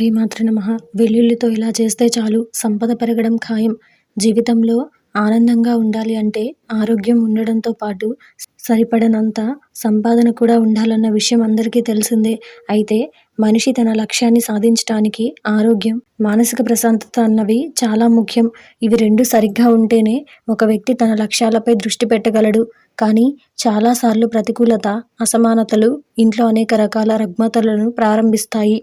శ్రీమాత్ర నమ. వెల్లుల్లితో ఇలా చేస్తే చాలు. సంపద పెరగడం ఖాయం. జీవితంలో ఆనందంగా ఉండాలి అంటే ఆరోగ్యం ఉండడంతో పాటు సరిపడనంత సంపాదన కూడా ఉండాలన్న విషయం అందరికీ తెలిసిందే. అయితే మనిషి తన లక్ష్యాన్ని సాధించడానికి ఆరోగ్యం మానసిక ప్రశాంతత అన్నవి చాలా ముఖ్యం. ఇవి రెండు సరిగ్గా ఉంటేనే ఒక వ్యక్తి తన లక్ష్యాలపై దృష్టి పెట్టగలడు. కానీ చాలాసార్లు ప్రతికూలత అసమానతలు ఇంట్లో అనేక రకాల రుగ్మతలను ప్రారంభిస్తాయి.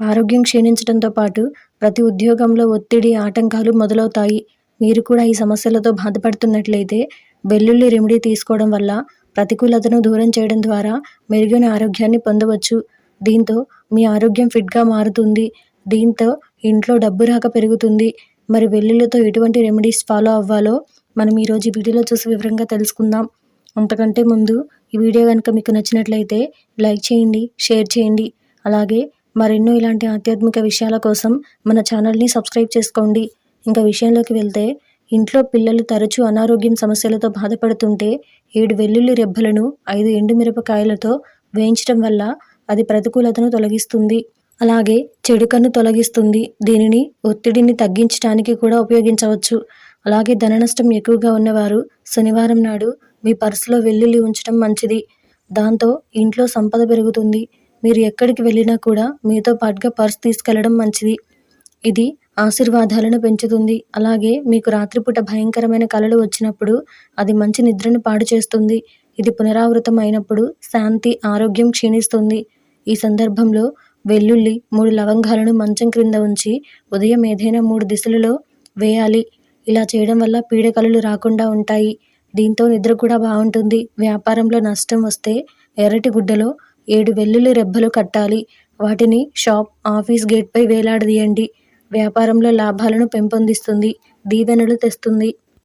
ఆరోగ్యం క్షీణించడంతో పాటు ప్రతి ఉద్యోగంలో ఒత్తిడి ఆటంకాలు మొదలవుతాయి. మీరు కూడా ఈ సమస్యలతో బాధపడుతున్నట్లయితే వెల్లుల్లి రెమెడీ తీసుకోవడం వల్ల ప్రతికూలతను దూరం చేయడం ద్వారా మెరుగైన ఆరోగ్యాన్ని పొందవచ్చు. దీంతో మీ ఆరోగ్యం ఫిట్గా మారుతుంది. దీంతో ఇంట్లో డబ్బు రాక పెరుగుతుంది. మరి వెల్లుల్లితో ఎటువంటి రెమెడీస్ ఫాలో అవ్వాలో మనం ఈరోజు ఈ వీడియోలో చూసి వివరంగా తెలుసుకుందాం. అంతకంటే ముందు ఈ వీడియో కనుక మీకు నచ్చినట్లయితే లైక్ చేయండి షేర్ చేయండి. అలాగే మరెన్నో ఇలాంటి ఆధ్యాత్మిక విషయాల కోసం మన ఛానల్ని సబ్స్క్రైబ్ చేసుకోండి. ఇంకా విషయంలోకి వెళ్తే ఇంట్లో పిల్లలు తరచూ అనారోగ్యం సమస్యలతో బాధపడుతుంటే ఏడు వెల్లుల్లి రెబ్బలను ఐదు ఎండుమిరపకాయలతో వేయించడం వల్ల అది ప్రతికూలతను తొలగిస్తుంది. అలాగే చెడుకను తొలగిస్తుంది. దీనిని ఒత్తిడిని తగ్గించడానికి కూడా ఉపయోగించవచ్చు. అలాగే ధన నష్టం ఎక్కువగా ఉన్నవారు శనివారం నాడు మీ పర్సులో వెల్లుల్లి ఉంచడం మంచిది. దాంతో ఇంట్లో సంపద పెరుగుతుంది. మీరు ఎక్కడికి వెళ్ళినా కూడా మీతో పాటుగా పర్స్ తీసుకెళ్ళడం మంచిది. ఇది ఆశీర్వాదాలను పెంచుతుంది. అలాగే మీకు రాత్రిపూట భయంకరమైన కలలు వచ్చినప్పుడు అది మంచి నిద్రను పాడు చేస్తుంది. ఇది పునరావృతం అయినప్పుడు శాంతి ఆరోగ్యం క్షీణిస్తుంది. ఈ సందర్భంలో వెల్లుల్లి మూడు లవంగాలను మంచం క్రింద ఉంచి ఉదయం ఏదైనా మూడు దిశలలో వేయాలి. ఇలా చేయడం వల్ల పీడకలలు రాకుండా ఉంటాయి. దీంతో నిద్ర కూడా బాగుంటుంది. వ్యాపారంలో నష్టం వస్తే ఎర్రటి గుడ్డలో ఏడు వెల్లుల్లి రెబ్బలు కట్టాలి. వాటిని షాప్ ఆఫీస్ గేట్పై వేలాడదీయండి. వ్యాపారంలో లాభాలను పెంపొందిస్తుంది. దీవెనలు తెస్తుంది.